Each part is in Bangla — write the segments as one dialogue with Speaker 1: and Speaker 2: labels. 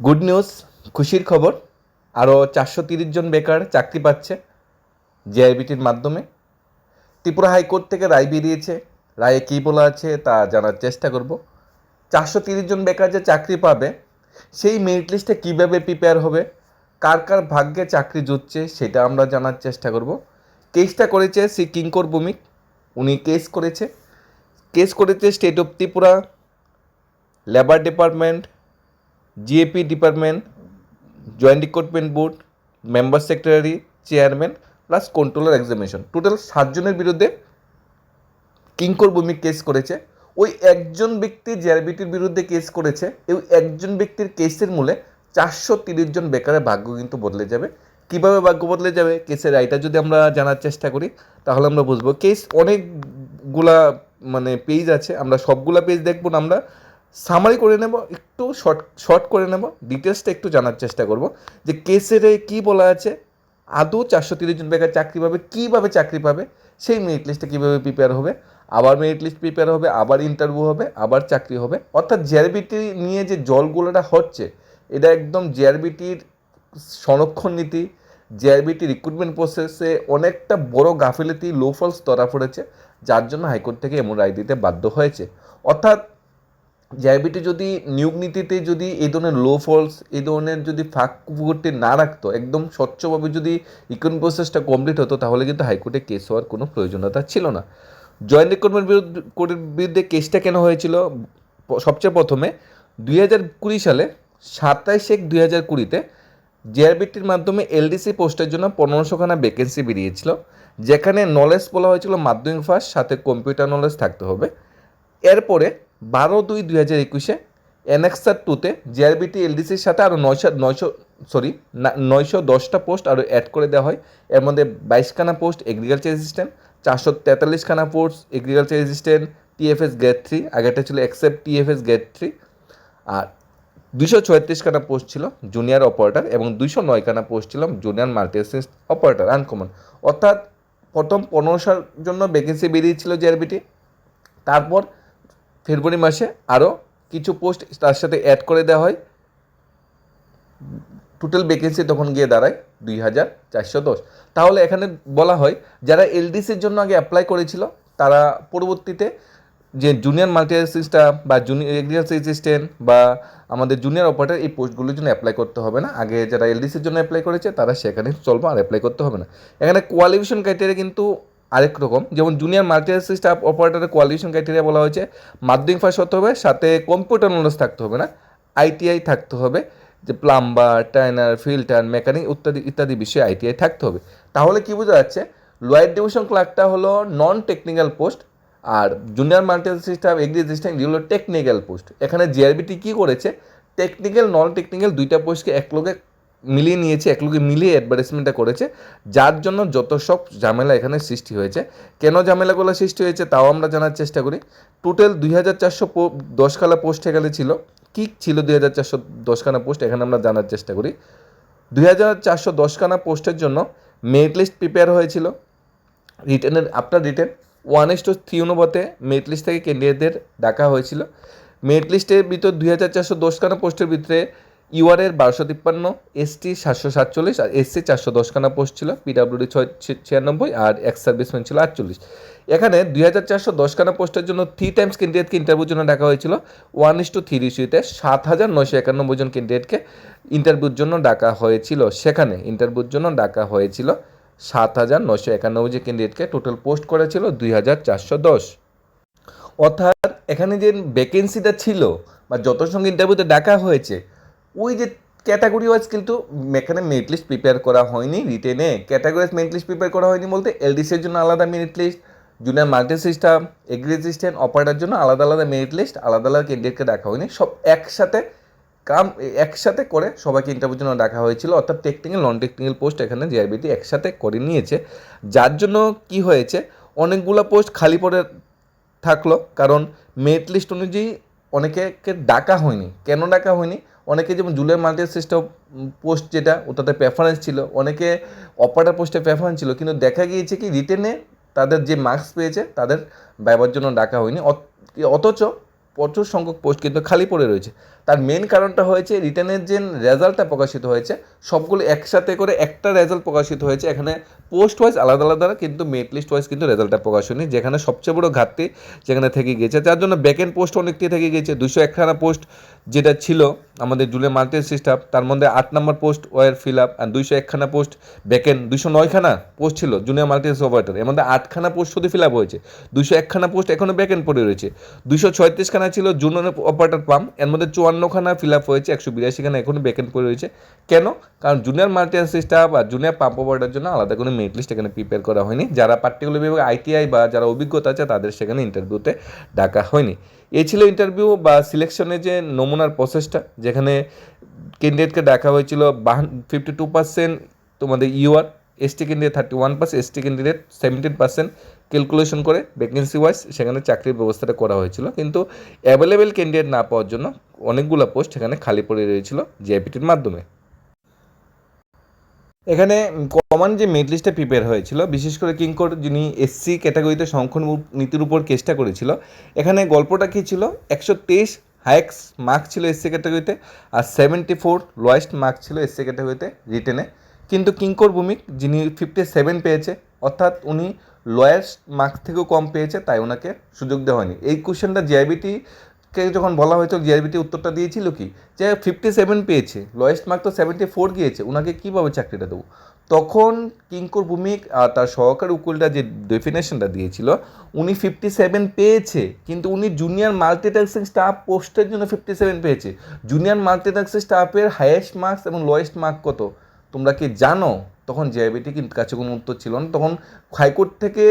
Speaker 1: গুড নিউজ, খুশির খবর। আরও চারশো তিরিশ জন বেকার চাকরি পাচ্ছে জেআইবিটির মাধ্যমে। ত্রিপুরা হাইকোর্ট থেকে রায় বেরিয়েছে। রায়ে কী বলা আছে তা জানার চেষ্টা করব। চারশো তিরিশ জন বেকার যে চাকরি পাবে, সেই মেরিট লিস্টে কীভাবে প্রিপেয়ার হবে, কার কার ভাগ্যে চাকরি জুটছে, সেটা আমরা জানার চেষ্টা করব। কেসটা করেছে শ্রী কিঙ্কর ভৌমিক। উনি কেস করেছে। কেস করেছে state of Tripura labour department GAP department joint recruitment board member secretary chairman plus controller examination total সাতজনের বিরুদ্ধে কিঙ্কর ভূমিক কেস করেছে। ওই একজন ব্যক্তি জেআরবিটির বিরুদ্ধে কেস করেছে। এই একজন ব্যক্তির কেসের মূলে চারশো তিরিশ জন বেকারের ভাগ্য কিন্তু বদলে যাবে। কীভাবে ভাগ্য বদলে যাবে? কেসের রায়টা যদি আমরা জানার চেষ্টা করি, তাহলে আমরা বুঝব। কেস অনেকগুলা মানে পেজ আছে। আমরা সবগুলা পেজ দেখব না আমরা। সামারি করে নেব, একটু শর্ট শর্ট করে নেব ডিটেলসটা একটু জানার চেষ্টা করব যে কেসের কী বলা আছে, আদৌ চারশো তিরিশ জন বেকার চাকরি পাবে, কীভাবে চাকরি পাবে, সেই মেরিট লিস্টটা কীভাবে প্রিপেয়ার হবে, আবার মেরিট লিস্ট প্রিপেয়ার হবে, আবার ইন্টারভিউ হবে, আবার চাকরি হবে। অর্থাৎ জেআরবিটি নিয়ে যে জলগুলোটা হচ্ছে, এটা একদম জেআরবিটির সংরক্ষণ নীতি জেআরবিটি রিক্রুটমেন্ট প্রসেসে অনেকটা বড় গাফিলতি লো ফলস ধরা পড়েছে, যার জন্য হাইকোর্ট থেকে এমন রায় দিতে বাধ্য হয়েছে। অর্থাৎ জেআইবিটি যদি নিয়োগ নীতিতে যদি এই ধরনের লো ফলস এই ধরনের যদি ফাঁক ফুকুরটি না রাখতো, একদম স্বচ্ছভাবে যদি ইকোনমি প্রসেসটা কমপ্লিট হতো, তাহলে কিন্তু হাইকোর্টে কেস হওয়ার কোনো প্রয়োজনীয়তা ছিল না। জয়েন্ট রিক্রুটমেন্ট বিরুদ্ধে কোর্টের বিরুদ্ধে কেসটা কেন হয়েছিল? সবচেয়ে প্রথমে দুই হাজার কুড়ি সালে সাতাইশ এক দুই হাজার কুড়িতে জেআরবিটির মাধ্যমে এলডিসি পোস্টের জন্য পনেরোশোখানা ভ্যাকেন্সি বেরিয়েছিল, যেখানে নলেজ বলা হয়েছিল মাধ্যমিক ফার্স্ট সাথে কম্পিউটার নলেজ থাকতে হবে। এরপরে বারো দুই দুই হাজার একুশে এনএক্সার টুতে জেআরবিটি এলডিসির সাথে আরও নয়শো নয়শো সরি নয়শো দশটা পোস্ট আরও অ্যাড করে দেওয়া হয়। এর মধ্যে বাইশখানা পোস্ট এগ্রিকালচার অ্যাসিস্ট্যান্ট চারশো তেতাল্লিশখানা post agriculture assistant TFS grade three আগেরটা ছিল এক্সেপ্ট টিএফএস গ্রেড থ্রি আর দুশো ছয়ত্রিশখানা পোস্ট ছিল জুনিয়র অপারেটর এবং দুইশো নয়খানা পোস্ট ছিল junior multi assist operator uncommon অর্থাৎ প্রথম পনেরোশোর জন্য ভ্যাকেন্সি বেরিয়েছিল জেআরবিটি। তারপর ফেব্রুয়ারি মাসে আরও কিছু পোস্ট তার সাথে অ্যাড করে দেওয়া হয়। টোটাল ভ্যাকেন্সি তখন গিয়ে দাঁড়ায় দুই হাজার চারশো দশ। তাহলে এখানে বলা হয়, যারা এলডিসির জন্য আগে অ্যাপ্লাই করেছিল, তারা পরবর্তীতে যে জুনিয়র মাল্টি অ্যাসিস্ট্যান্ট বা জুনিয়র এগ্রিকালচার অ্যাসিস্ট্যান্ট বা আমাদের জুনিয়র অপারেটর এই পোস্টগুলোর জন্য অ্যাপ্লাই করতে হবে না। আগে যারা এলডিসির জন্য অ্যাপ্লাই করেছে, তারা সেখানে চলবে আর অ্যাপ্লাই করতে হবে না। এখানে কোয়ালিফিকেশন ক্রাইটেরিয়া কিন্তু আরেক রকম। যেমন জুনিয়র মাল্টি অ্যাসিস্ট্যান্ট অপারেটরের কোয়ালিফিকেশন ক্রাইটেরিয়া বলা হয়েছে, মাধ্যমিক পাস হতে হবে, সাথে কম্পিউটার নলেজ থাকতে হবে না আইটিআই থাকতে হবে, যে প্লাম্বার টাইনার ফিল্টার মেকানিক ইত্যাদি ইত্যাদি বিষয়ে আইটিআই থাকতে হবে। তাহলে কি বোঝা যাচ্ছে লোয়ার ডিভিশন ক্লার্কটা হলো নন টেকনিক্যাল পোস্ট আর junior multi system agri system এগুলো টেকনিক্যাল পোস্ট এখানে জিআরবিটি কী করেছে টেকনিক্যাল নন টেকনিক্যাল দুইটা পোস্টকে একলগে মিলিয়ে নিয়েছে একলগে মিলিয়ে অ্যাডভার্টাইজমেন্টটা করেছে, যার জন্য যত সব ঝামেলা এখানে সৃষ্টি হয়েছে। কেন ঝামেলাগুলো সৃষ্টি হয়েছে তাও আমরা জানার চেষ্টা করি। টোটাল দুই হাজার চারশো দশখানা পোস্ট এখানে ছিল। কী ছিল দুই হাজার চারশো দশখানা পোস্ট এখানে আমরা জানার চেষ্টা করি। দুই হাজার চারশো দশখানা পোস্টের জন্য মেরিট লিস্ট প্রিপেয়ার হয়েছিল। রিটার্নের after return one is to three অনুপাতে মেরিট লিস্ট থেকে ক্যান্ডিডেটদের ডাকা হয়েছিল। মেরিট লিস্টের ভিতর দুই হাজার চারশো দশখানা পোস্টের ভিতরে ইউআরের বারোশো তিপ্পান্ন, এসটি সাতশো সাতচল্লিশ আর এসসি চারশো দশখানা পোস্ট ছিল, পিডাব্লিউডি ছয় ছিয়ানব্বই আর এক্স সার্ভিসম্যান ছিল আটচল্লিশ। এখানে দুই হাজার চারশো দশখানা পোস্টের জন্য থ্রি টাইমস ক্যান্ডিডেটকে ইন্টারভিউর জন্য ডাকা হয়েছিল, ওয়ান ইস টু থ্রি ইস্যুতে সাত হাজার নয়শো একানব্বই জন ক্যান্ডিডেটকে ইন্টারভিউর জন্য ডাকা হয়েছিল। সেখানে ইন্টারভিউর জন্য ডাকা হয়েছিল সাত হাজার নয়শো একানব্বই যে ক্যান্ডিডেটকে, টোটাল পোস্ট করেছিল দুই হাজার চারশো দশ। অর্থাৎ এখানে যে ভ্যাকেন্সিটা ছিল বা যত সঙ্গে ইন্টারভিউতে ডাকা হয়েছে ওই যে ক্যাটাগরি ওয়াইজ কিন্তু এখানে মেরিট লিস্ট প্রিপেয়ার করা হয়নি রিটেনে category wise merit list prepare করা হয়নি বলতে এলডিসির জন্য আলাদা merit list junior multi system agri system operator জন্য আলাদা আলাদা মেরিট লিস্ট আলাদা আলাদা ক্যান্ডিডেটকে ডাকা হয়নি। সব একসাথে কাম, একসাথে করে সবাইকে ইন্টারভিউর জন্য ডাকা হয়েছিল। অর্থাৎ টেকনিক্যাল নন টেকনিক্যাল পোস্ট এখানে জিআরবিটি একসাথে করে নিয়েছে। যার জন্য কি হয়েছে, অনেকগুলো পোস্ট খালি পড়ে থাকল। কারণ মেরিট লিস্ট অনুযায়ী অনেকে ডাকা হয়নি। কেন ডাকা হয়নি? অনেকে যেমন জুলিয়ান মাল্টি সিস্টেম পোস্ট যেটা, ওটাতে প্রেফারেন্স ছিল, অনেকে অপারেটার পোস্টে প্রেফারেন্স ছিল, কিন্তু দেখা গিয়েছে কি রিটেনে তাদের যে মার্কস পেয়েছে, তাদের ব্যবহার জন্য ডাকা হয়নি অথচ প্রচুর সংখ্যক পোস্ট কিন্তু খালি পড়ে রয়েছে। তার মেন কারণটা হয়েছে রিটার্নের যে রেজাল্টটা প্রকাশিত হয়েছে, সবগুলো একসাথে করে একটা রেজাল্ট প্রকাশিত হয়েছে। এখানে পোস্ট ওয়াইজ আলাদা আলাদা কিন্তু মেট লিস্ট ওয়াইজ কিন্তু রেজাল্টটা প্রকাশ হয়নি, যেখানে সবচেয়ে বড় ঘাটতি যেখানে থেকে গিয়েছে। যার জন্য ব্যাকেন্ড পোস্ট অনেকটি থেকে গিয়েছে। দুশো একখানা পোস্ট যেটা ছিল আমাদের জুলে মাল্টি সিস্টাম তার মধ্যে আট নম্বর পোস্ট ওয়ার ফিল আপ আর দুইশো একখানা পোস্ট ব্যাকেন্ড দুশো নয়খানা পোস্ট ছিল জুনিয়র মাল্টি অপারেটর এর মধ্যে আটখানা পোস্ট শুধু ফিল আপ হয়েছে। দুশো একখানা পোস্ট এখনও ব্যাকেন্ড পড়ে রয়েছে। দুশো ছয়ত্রিশখানা ছিল জুনিয়র অপারেটর পাম্পের মধ্যে চুয়ান্নখানা ফিল আপ হয়েছে, একশো বিরাশিখানা এখনও ব্যাকেন্ড পড়ে রয়েছে। কেন? কারণ জুনিয়র মাল্টি সিস্টাম আর জুনিয়র পাম্প অপারেটর জন্য আলাদা কোনো মেরিট লিস্ট এখানে প্রিপেয়ার করা হয়নি। যারা পার্টিকুলার বিভাগে আইটিআই বা যারা অভিজ্ঞতা আছে, তাদের সেখানে ইন্টারভিউতে ডাকা হয়নি। এ ছিল ইন্টারভিউ বা সিলেকশনের যে নমুনার প্রসেসটা যেখানে ক্যান্ডিডেটকে ডাকা হয়েছিল বাহান ফিফটি টু পার্সেন্ট তোমাদের UR ST candidate thirty one percent ST candidate seventeen percent calculation করে ভ্যাকেন্সি ওয়াইজ সেখানে চাকরির ব্যবস্থাটা করা হয়েছিল। কিন্তু অ্যাভেলেবেল ক্যান্ডিডেট না পাওয়ার জন্য অনেকগুলো পোস্ট সেখানে খালি পড়ে রয়েছিল জিআইপিটির মাধ্যমে। এখানে কমন যে মেড লিস্টে প্রিপেয়ার হয়েছিল, বিশেষ করে কিঙ্কর যিনি এসসি ক্যাটাগরিতে সংখ্যন নীতির উপর কেসটা করেছিল, এখানে গল্পটা কী ছিল? একশো তেইশ হাইক্স মার্ক ছিল এসসি ক্যাটাগরিতে আর সেভেন্টি ফোর লোয়েস্ট মার্ক ছিল এসসি ক্যাটাগরিতে রিটেনে কিন্তু কিঙ্কর ভূমিক যিনি ফিফটি সেভেন পেয়েছে অর্থাৎ উনি লোয়েস্ট মার্কস থেকেও কম পেয়েছে, তাই ওনাকে সুযোগ দেওয়া হয়নি। এই কোশ্চেনটা জিআইবিটি কে যখন বলা হয়েছিল জিআইবিটি উত্তরটা দিয়েছিল কি? যে ফিফটি সেভেন পেয়েছে লোয়েস্ট মার্ক তো সেভেন্টি ফোর গিয়েছে, ওনাকে কীভাবে চাকরিটা দেবো? তখন কিঙ্কর ভূমিক আর তার সহকারী উকিলটা যে ডেফিনেশনটা দিয়েছিল, উনি ফিফটি সেভেন পেয়েছে, কিন্তু উনি জুনিয়র মাল্টিটাস্কিং স্টাফ পোস্টের জন্য ফিফটি সেভেন পেয়েছে। জুনিয়র মাল্টিটাস্কিং স্টাফের হাইয়েস্ট মার্কস এবং লোয়েস্ট মার্ক কত? তোমরা কি জানো? তখন জেআইবিটি কিন্তু কাছে কোনো উত্তর ছিল না। তখন হাইকোর্ট থেকে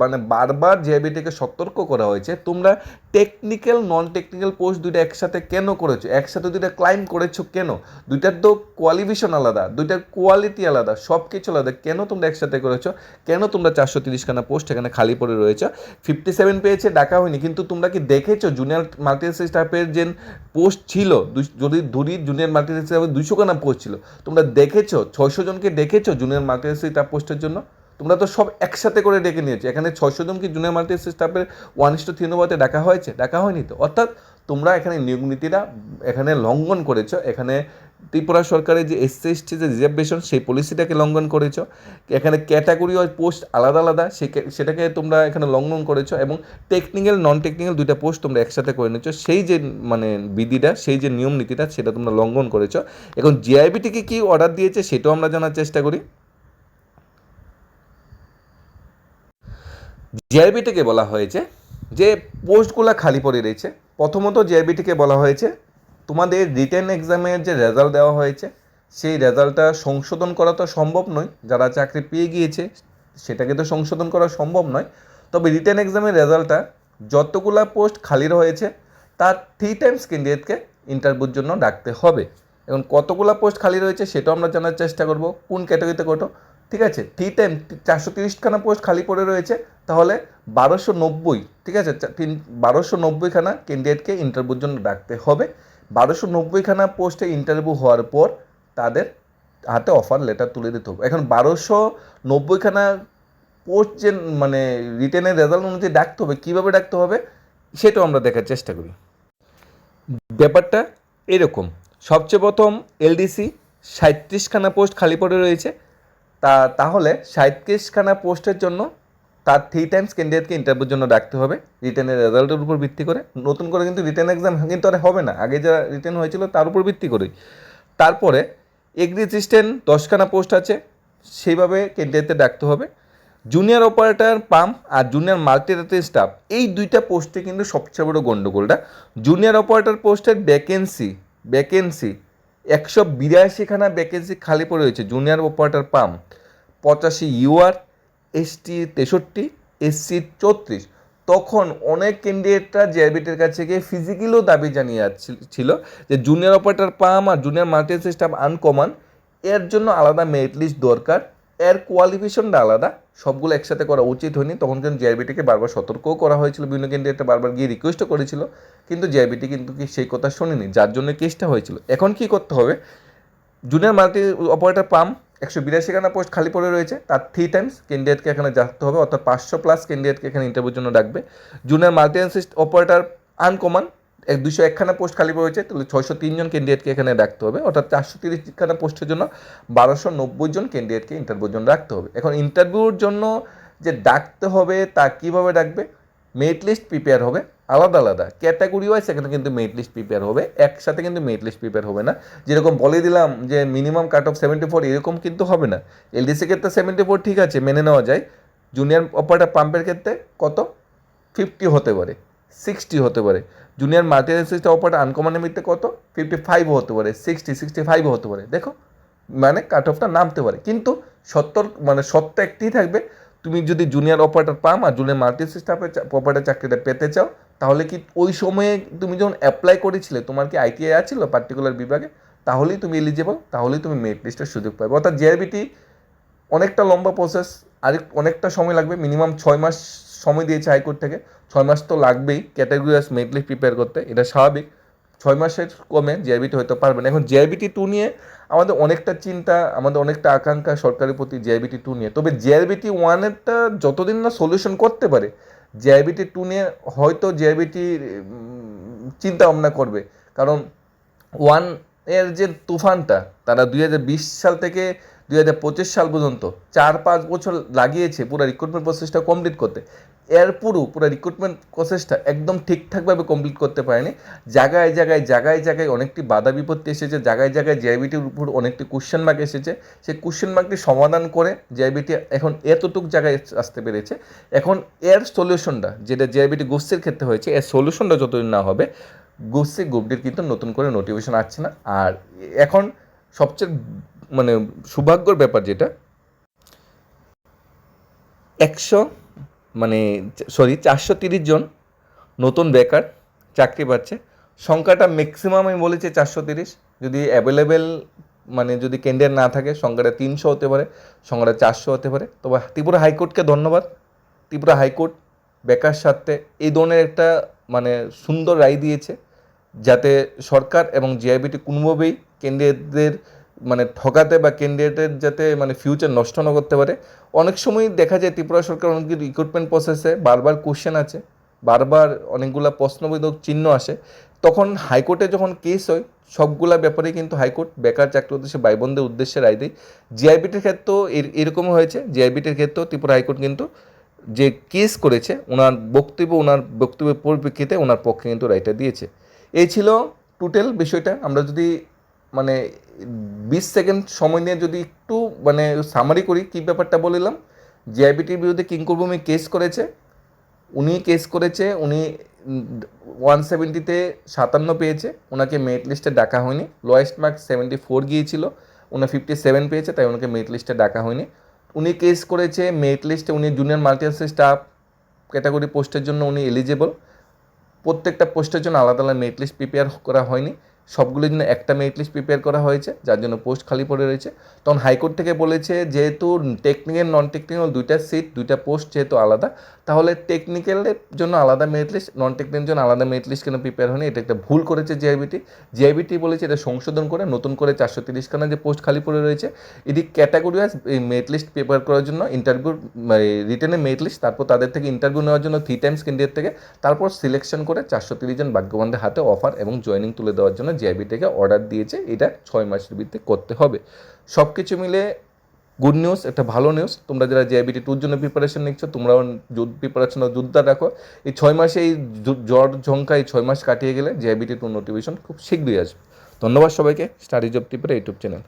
Speaker 1: মানে বারবার জেআইবিটিকে সতর্ক করা হয়েছে। তোমরা টেকনিক্যাল নন টেকনিক্যাল পোস্ট দুইটা একসাথে কেন করেছ? একসাথে দুইটা ক্লাইম করেছ কেন? দুইটার তো কোয়ালিফিকেশন আলাদা, দুইটার কোয়ালিটি আলাদা সব কিছু আলাদা। কেন তোমরা একসাথে করেছ? কেন তোমরা চারশো তিরিশখানা পোস্ট এখানে খালি পড়ে রয়েছে? ফিফটি সেভেন পেয়েছে, ডাকা হয়নি, কিন্তু তোমরা কি দেখেছ জুনিয়র মাল্টি স্টাফের যে পোস্ট ছিল? যদি ধরি জুনিয়র মাল্টি স্টাফের দুইশো খানা পোস্ট ছিল, তোমরা দেখেছ? ছয়শো জনকে দেখেছ জুনিয়র মাল্টি স্টাফ পোস্টের জন্য? তোমরা তো সব একসাথে করে ডেকে নিয়েছো। এখানে ছয়শো জন কি জুনিয়র মাল্টি স্টাফের ওয়ান ইস টু থ্রি অনুপাতে ডাকা হয়েছে? ডাকা হয়নি তো? অর্থাৎ তোমরা এখানে নিয়োগ নীতিটা এখানে লঙ্ঘন করেছ। এখানে ত্রিপুরা সরকারের যে এসসি এসটি যে রিজার্ভেশন সেই পলিসিটাকে লঙ্ঘন করেছ। এখানে ক্যাটাগরি ওয়াইজ পোস্ট আলাদা আলাদা, সে- সেটাকে তোমরা এখানে লঙ্ঘন করেছ এবং টেকনিক্যাল নন টেকনিক্যাল দুইটা পোস্ট তোমরা একসাথে করে নিচ্ছ সেই যে মানে বিধিটা, সেই যে নিয়ম নীতিটা, সেটা তোমরা লঙ্ঘন করেছ। এখন জিআইবিটিকে কি অর্ডার দিয়েছে, সেটাও আমরা জানার চেষ্টা করি। জিআইবিটিকে বলা হয়েছে যে পোস্টগুলো খালি পড়ে রয়েছে। প্রথমত জিআইবিটিকে বলা হয়েছে, তোমাদের রিটেন এক্সামের যে রেজাল্ট দেওয়া হয়েছে, সেই রেজাল্টটা সংশোধন করা তো সম্ভব নয়। যারা চাকরি পেয়ে গিয়েছে, সেটাকে তো সংশোধন করা সম্ভব নয়। তবে রিটেন এক্সামের রেজাল্টটা যতগুলা পোস্ট খালি রয়েছে, তার থ্রি টাইমস ক্যান্ডিডেটকে ইন্টারভিউর জন্য ডাকতে হবে। এখন কতগুলা পোস্ট খালি রয়েছে, সেটাও আমরা জানার চেষ্টা করব। কোন ক্যাটাগরিতে কত? ঠিক আছে, থ্রি টাইম, চারশো তিরিশখানা পোস্ট খালি পড়ে রয়েছে। তাহলে বারোশো নব্বই, ঠিক আছে? তিন, বারোশো নব্বইখানা ক্যান্ডিডেটকে ইন্টারভিউর জন্য ডাকতে হবে। বারোশো নব্বইখানা পোস্টে ইন্টারভিউ হওয়ার পর তাদের হাতে অফার লেটার তুলে দিতে হবে। এখন বারোশো নব্বইখানা পোস্ট যে মানে রিটেনের রেজাল্ট অনুযায়ী ডাকতে হবে, কীভাবে ডাকতে হবে, সেটাও আমরা দেখার চেষ্টা করি। ব্যাপারটা এরকম। সবচেয়ে প্রথম এলডিসি সাঁত্রিশখানা পোস্ট খালি পড়ে রয়েছে। তা, তাহলে সাঁত্রিশখানা পোস্টের জন্য তার থ্রি টাইমস ক্যান্ডিডেটকে ইন্টারভিউর জন্য ডাকতে হবে রিটেনের রেজাল্টের উপর ভিত্তি করে। নতুন করে কিন্তু রিটেন এক্সাম কিন্তু আর হবে না। আগে যা রিটেন হয়েছিল তার উপর ভিত্তি করেই। তারপরে এগ্রি অ্যাসিস্ট্যান্ট দশখানা পোস্ট আছে, সেইভাবে ক্যান্ডিডেটদের ডাকতে হবে। জুনিয়র অপারেটর পাম্প আর জুনিয়র মাল্টিরেটেড স্টাফ এই দুইটা পোস্টে কিন্তু সবচেয়ে বড় গণ্ডগোলটা জুনিয়র অপারেটর পোস্টের ভ্যাকেন্সি ভ্যাকেন্সি একশো বিরাশিখানা ভ্যাকেন্সি খালি পড়ে রয়েছে। জুনিয়র অপারেটর পাম্প পঁচাশি ইউআর এসটি তেষট্টি, এসসি চৌত্রিশ। তখন অনেক ক্যান্ডিডেটরা জেআরবিটির কাছে গিয়ে ফিজিক্যালও দাবি জানিয়ে ছিল যে জুনিয়র অপারেটর পাম আর জুনিয়র মাল্টি স্টাফ আনকমন এর জন্য আলাদা মেরিট লিস্ট দরকার, এর কোয়ালিফিকেশনটা আলাদা, সবগুলো একসাথে করা উচিত হয়নি। তখন কিন্তু জেআরবিটিকে বারবার সতর্কও করা হয়েছিল, বিভিন্ন ক্যান্ডিডেটটা বারবার গিয়ে রিকোয়েস্টও করেছিল, কিন্তু জেআরবিটি কিন্তু কি সেই কথা শোনেনি, যার জন্য কেসটা হয়েছিল। এখন কি করতে হবে? জুনিয়র মাল্টি অপারেটর পাম্প একশো বিরাশি খানা পোস্ট খালি পড়ে রয়েছে, তার থ্রি টাইমস ক্যান্ডিডেটকে এখানে ডাকতে হবে, অর্থাৎ পাঁচশো প্লাস ক্যান্ডিডেটকে এখানে ইন্টারভিউর জন্য ডাকবে। জুনিয়র মাল্টি অপারেটার আনকমন এক দুশো একখানা পোস্ট খালি পড়েছে, তাহলে ছয়শো তিনজন ক্যান্ডিডেটকে এখানে রাখতে হবে, অর্থাৎ চারশো তিরিশখানা পোস্টের জন্য বারোশো নব্বই জন ক্যান্ডিডেটকে ইন্টারভিউর জন্য রাখতে হবে। এখন ইন্টারভিউর জন্য যে ডাকতে হবে, তা কীভাবে ডাকবে? মেরিট লিস্ট প্রিপেয়ার হবে। আলাদা আলাদা। ক্যাটাগরি ওয়াইজ সেখানে কিন্তু মেরিট লিস্ট প্রিপেয়ার হবে। একসাথে কিন্তু মেরিট লিস্ট প্রিপেয়ার হবে না। যেরকম বলে দিলাম যে minimum cut off seventy four এরকম কিন্তু হবে না। এলডিসি ক্ষেত্রে সেভেন্টি ফোর ঠিক আছে, মেনে নেওয়া যায়। জুনিয়র অপারেটার পাম্পের ক্ষেত্রে কত? ফিফটি হতে পারে। সিক্সটি হতে পারে। জুনিয়র মাল্টিনেল সিস্টেম অপারেটার আনকমনের মধ্যে কত? ফিফটি ফাইভ হতে পারে। সিক্সটি সিক্সটি ফাইভ হতে পারে। দেখো মানে কাট অফটা নামতে পারে। কিন্তু সত্তর মানে সত্য একটিই থাকবে। তুমি যদি জুনিয়র অপারেটর পাম আর জুনিয়র মাল্টি সিস্টেমে অপারেটর চাকরিটা পেতে চাও, তাহলে কি ওই সময়ে তুমি যখন অ্যাপ্লাই করেছিলে, তোমার কি আইটিআই আছিল পার্টিকুলার বিভাগে? তাহলেই তুমি এলিজেবল তাহলেই তুমি মেরিট লিস্টের সুযোগ পাবে। অর্থাৎ জেআরবিটি অনেকটা লম্বা প্রসেস আরেক অনেকটা সময় লাগবে মিনিমাম ছয় মাস সময় দিয়েছে হাইকোর্ট থেকে। ছয় মাস তো লাগবেই category wise merit list prepare করতে, এটা স্বাভাবিক। ছয় মাসের কমে জিআরবিটি হয়তো পারবে না। এখন জিআরবিটি টু নিয়ে আমাদের অনেকটা চিন্তা, আমাদের অনেকটা আকাঙ্ক্ষা সরকারের প্রতি জিআরবিটি টু নিয়ে। তবে জিআরবিটি ওয়ানেরটা যতদিন না সলিউশন করতে পারে জিআরবিটি টু নিয়ে হয়তো জিআরবিটি চিন্তা ভাবনা করবে। কারণ ওয়ানের যে তুফানটা, তারা দুই হাজার বিশ সাল থেকে দুই হাজার পঁচিশ সাল পর্যন্ত চার পাঁচ বছর লাগিয়েছে পুরো রিক্রুটমেন্ট প্রসেসটা কমপ্লিট করতে। এর পুরো পুরো রিক্রুটমেন্ট প্রসেসটা একদম ঠিকঠাকভাবে কমপ্লিট করতে পারেনি। জায়গায় জায়গায় জায়গায় জায়গায় অনেকটি বাধা বিপত্তি এসেছে, জায়গায় জায়গায় জেআইবিটির উপর অনেকটি কোশ্চেন মার্ক এসেছে। সেই কোশ্চেন মার্কটি সমাধান করে জেআইবিটি এখন এতটুকু জায়গায় আসতে পেরেছে। এখন এর সলিউশনটা যেটা জেআইবিটি গোস্তের ক্ষেত্রে হয়েছে, এর সলিউশনটা যতদিন না হবে গোস্তে গ্রুপটির কিন্তু নতুন করে নোটিফিকেশন আসছে না। আর এখন সবচেয়ে মানে সৌভাগ্যর ব্যাপার যেটা, একশো মানে সরি, চারশো তিরিশ জন নতুন বেকার চাকরি পাচ্ছে। সংখ্যাটা ম্যাক্সিমাম আমি বলেছি চারশো তিরিশ। যদি অ্যাভেলেবেল মানে যদি ক্যান্ডিডেট না থাকে, সংখ্যাটা তিনশো হতে পারে, সংখ্যাটা চারশো হতে পারে। তবে ত্রিপুরা হাইকোর্টকে ধন্যবাদ। ত্রিপুরা হাইকোর্ট বেকার স্বার্থে এই ধরনের একটা মানে সুন্দর রায় দিয়েছে, যাতে সরকার এবং জিআইবিটি কোনোভাবেই ক্যান্ডিডেটদের মানে ঠকাতে বা ক্যান্ডিডেটের যাতে মানে ফিউচার নষ্ট না করতে পারে, অনেক সময় দেখা যায় ত্রিপুরা সরকার অনেক রিক্রুটমেন্ট প্রসেসে বারবার কোশ্চেন আছে, বারবার অনেকগুলা প্রশ্নবোধক চিহ্ন আসে। তখন হাইকোর্টে যখন কেস হয়, সবগুলা ব্যাপারে কিন্তু হাইকোর্ট বেকার চাকরি উদ্দেশ্যে ভাই বোনদের উদ্দেশ্যে রায় দেয়। জিআইবিটির ক্ষেত্রেও এর- এরকমও হয়েছে। জিআইবিটির ক্ষেত্রেও ত্রিপুরা হাইকোর্ট কিন্তু যে কেস করেছে, ওনার বক্তব্য, ওনার বক্তব্যের পরিপ্রেক্ষিতে ওনার পক্ষে কিন্তু রায়টা দিয়েছে। এই ছিল টোটাল বিষয়টা। আমরা যদি মানে বিশ সেকেন্ড সময় নিয়ে যদি একটু মানে সামারি করি, কী ব্যাপারটা বলিলাম জিআইবিটির বিরুদ্ধে কিংকুরভূমি কেস করেছে। উনি কেস করেছে, উনি ওয়ান সেভেন্টিতে সাতান্ন পেয়েছে। ওনাকে মেরিট লিস্টে ডাকা হয়নি। লোয়েস্ট মার্ক সেভেন্টি ফোর গিয়েছিল। উনি ফিফটি সেভেন পেয়েছে, তাই ওনাকে মেরিট লিস্টে ডাকা হয়নি। উনি কেস করেছে মেরিট লিস্টে উনি জুনিয়র মাল্টিনাল স্টাফ ক্যাটাগরি পোস্টের জন্য উনি এলিজেবল প্রত্যেকটা পোস্টের জন্য আলাদা আলাদা মেরিট লিস্ট প্রিপেয়ার করা হয়নি। সবগুলোর জন্য একটা মেরিট লিস্ট প্রিপেয়ার করা হয়েছে, যার জন্য পোস্ট খালি পড়ে রয়েছে। তখন হাইকোর্ট থেকে বলেছে, যেহেতু টেকনিক্যাল নন টেকনিক্যাল দুইটা সিট দুইটা পোস্ট যেহেতু আলাদা তাহলে টেকনিক্যালের জন্য আলাদা মেরিট লিস্ট নন টেকনিক্যালের জন্য আলাদা মেরিট লিস্ট কেন প্রিপেয়ার হয়নি? এটা একটা ভুল করেছে জিআইবিটি জিআইবিটি বলেছে এটা সংশোধন করে নতুন করে চারশো তিরিশখানা যে পোস্ট খালি পড়ে রয়েছে, এটি ক্যাটাগরি ওয়াইজ এই মেরিট লিস্ট প্রিপেয়ার করার জন্য ইন্টারভিউ রিটেনের মেরিট লিস্ট তারপর তাদের থেকে ইন্টারভিউ নেওয়ার জন্য থ্রি টাইমস ক্যান্ডিডেট থেকে, তারপর সিলেকশন করে চারশো তিরিশ জন ভাগ্যবানদের হাতে অফার এবং জয়েনিং তুলে দেওয়ার জন্য জিআইবি থেকে অর্ডার দিয়েছে। এটা ছয় মাসের ভিত্তিতে করতে হবে। সব কিছু মিলে গুড নিউজ একটা ভালো নিউজ তোমরা যারা জিআইবিটি টুর জন্য প্রিপারেশন নিচ্ছ, তোমরাও প্রিপারেশন জোরদার রাখো। এই ছয় মাসে এই জ্বর, ঝঙ্কা, এই ছয় মাস কাটিয়ে গেলে জিআইবিটি টুর নোটিফিকেশন খুব শীঘ্রই আসবে। ধন্যবাদ সবাইকে। স্টাডিজ জব টিপের ইউটিউব চ্যানেল